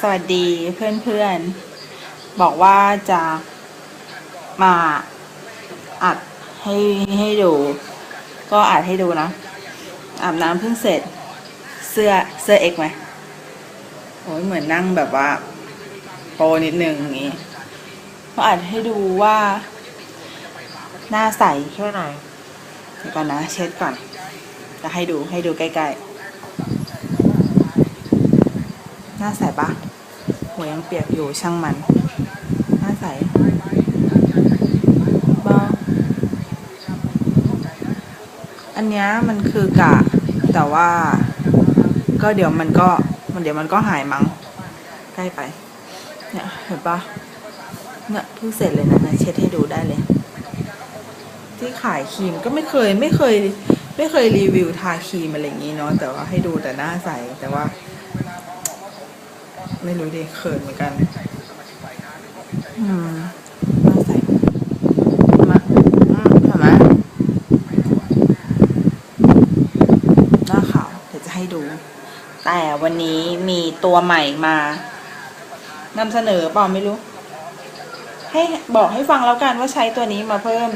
สวัสดีเพื่อนๆ บอกว่าจะมาอัดให้ให้ดู ก็อัดให้ดูนะอาบน้ำเพิ่งเสร็จ เสื้อเสื้อเอกไหมโอ้ยเหมือนนั่งแบบว่า โปนิดนึงอย่างงี้ก็อัดให้ดูว่า หน้าใสแค่ไหนเดี๋ยวก่อนนะ เช็ดก่อนจะให้ดูให้ดูใกล้ๆ ห น้าใสปะหัวยังเปียกอยู่ช่างมัน หน้าใสบออันเนี้ยมันคือกะ แต่ว่า ก็เดี๋ยวมันก็มันเดี๋ยวมันก็หายมั้งใกล้ไป เนี่ยเห็นปะเนี่ยเพิ่งเสร็จเลยนะเช็ดให้ดูได้เลย ที่ขายครีมก็ไม่เคยไม่เคย ไม่เคยรีวิวทาครีมอะไรอย่างงี้เนาะแต่ว่าให้ดูแต่หน้าใสแต่ว่า ไม่รู้ดิเขินเหมือนกันอืมหน้าใสมาอืมเห็นไหมหน้าขาวเดี๋ยวจะให้ดู แต่วันนี้มีตัวใหม่มานำเสนอเปล่าไม่รู้ ให้บอกให้ฟังแล้วกันว่าใช้ตัวนี้มาเพิ่ม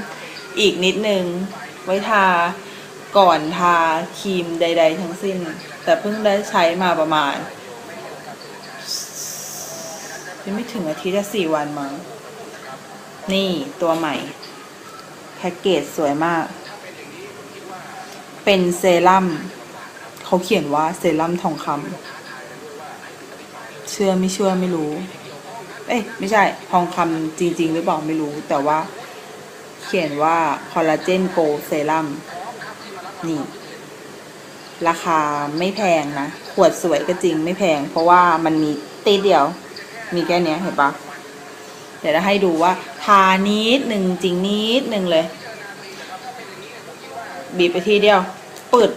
อีกนิดนึง ไว้ทาก่อนทาครีมใด ๆ ทั้งสิ้น แต่เพิ่งได้ใช้มาประมาณ ยังไม่ถึงอาทิตย์ละสี่วันมั้ง นี่ตัวใหม่ แพ็กเกจสวยมาก เป็นเซรั่มเขาเขียนว่าเซรั่มทองคำเชื่อไม่เชื่อไม่รู้ เอ้ยไม่ใช่ ทองคำจริง ๆ หรือเปล่าไม่รู้ แต่ว่า เขียนว่าคอลลาเจนโกเซรั่มนี่ราคาไม่แพงนะ ขวดสวยก็จริงไม่แพง เพราะว่ามันมีตีเดียว มีแค่เนี้ยเห็นปะเดี๋ยวจะให้ดูว่าทานิดหนึ่งจริงนิดหนึ่งเลย บีบไปทีเดียวปึด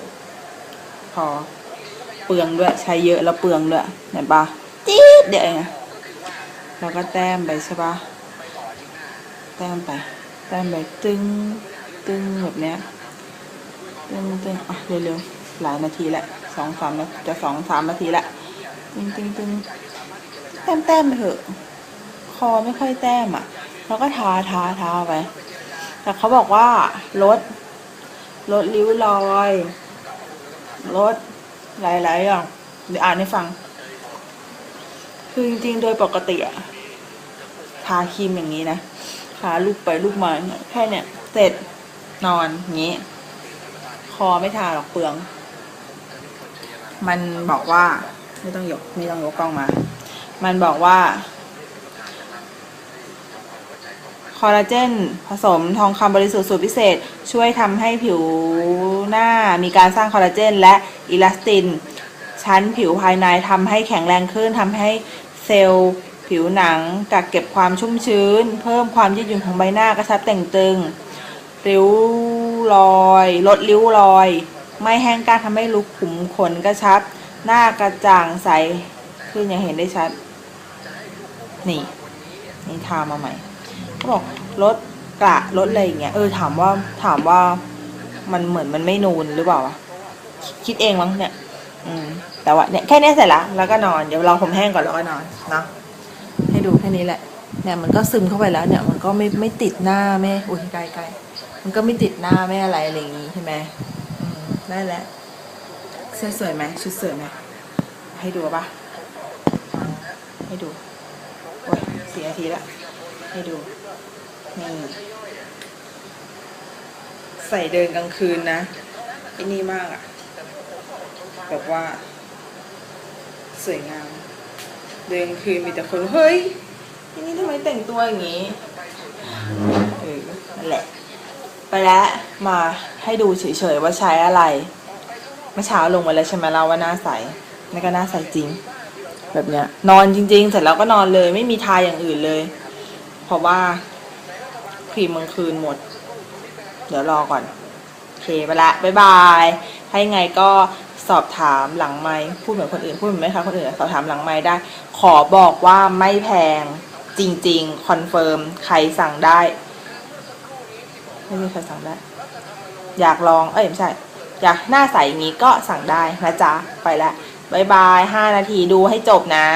พอเปลืองด้วยใช้เยอะแล้วเปลืองด้วยเห็นปะจี๊ดเดี๋ยวเองแล้วก็แต้มไปใช่ปะแต้มไปแต้มไปตึงตึงแบบเนี้ยตึงตึงอะเร็วๆหลายนาทีแหละสองสามนาจะสองสามนาทีละตึงตึงตึง ต้มแต้มไปเถอะ คอไม่ค่อยแต้มอะ แล้วก็ทาทาทาไป แต่เขาบอกว่าลดลดริ้วรอยลดหลายๆอย่างเดี๋ยวอ่านให้ฟัง คือจริงๆ โดยปกติอะทาครีมอย่างนี้นะทาลูกไปลูกมาแค่เนี่ยเสร็จนอนอย่างนี้ คอไม่ทาหรอกเปลือง มันบอกว่า ไม่ต้องยก ไม่ต้องยกกล้องมา มันบอกว่า คอลลาเจนผสมทองคำบริสุทธิ์สูตรพิเศษ ช่วยทำให้ผิวหน้ามีการสร้างคอลลาเจน และอิลาสติน ชั้นผิวภายในทำให้แข็งแรงขึ้นทำให้เซลล์ผิวหนังกักเก็บความชุ่มชื้น เพิ่มความยืดหยุ่นของใบหน้ากระชับแต่งตึง ริ้วรอย ลดริ้วรอย ไม่แห้งกร้านทำให้ลุกขุมขนกระชับ หน้ากระจ่างใส ขึ้นอย่างเห็นได้ชัด นี่นี่ทามาใหม่เขาบอกลดกระลดอะไรอย่างเงี้ยเออถามว่าถามว่ามันเหมือนมันไม่นูนหรือเปล่าคิดเองมั้งเนี่ย อืม แต่ว่าเนี่ยแค่นี้เสร็จละแล้วก็นอนเดี๋ยวเราผมแห้งก่อนแล้วก็นอนเนาะให้ดูแค่นี้แหละ เนี่ยมันก็ซึมเข้าไปแล้ว เนี่ยมันก็ไม่ไม่ติดหน้าไม่อุ้ยใกล้ใกล้มันก็ไม่ติดหน้าไม่อะไรอะไรอย่างงี้ใช่ไหมอืมได้แล้วเสื้อสวยไหมชุดสวยไหมให้ดูปะให้ดู สี่นาทีละให้ดูนี่ใส่เดินกลางคืนนะไอ้นี่มากอะแบบว่า สวยงาม เดินกลางคืนมีแต่คนเฮ้ยไอ้นี่ทำไมแต่งตัวอย่างนี้เออนั่นแหละ ไปแล้วมาให้ดูเฉยๆว่าใช้อะไรเมื่อเช้าลงมาแล้วใช่ไหมเราว่าหน้าใสนี่ก็หน้าใสจริง แบบเนี้ย นอนจริง ๆ เสร็จแล้วก็นอนเลย ไม่มีทาอย่างอื่นเลย เพราะว่าครีมกลางคืนหมด เดี๋ยวรอก่อนโอเคไปละบ๊ายบายถ้ายังไงก็สอบถามหลังไม้พูดเหมือนคนอื่นพูดเหมือนไหมคะคนอื่นสอบถามหลังไม้ได้ ขอบอกว่าไม่แพงจริงๆคอนเฟิร์มใครสั่งได้ไม่มีใครสั่งได้ อยากลองเอ้ยไม่ใช่ อยากหน้าใสอย่างนี้ก็สั่งได้นะจ๊ะไปละ บายบายห้านาทีดูให้จบนะ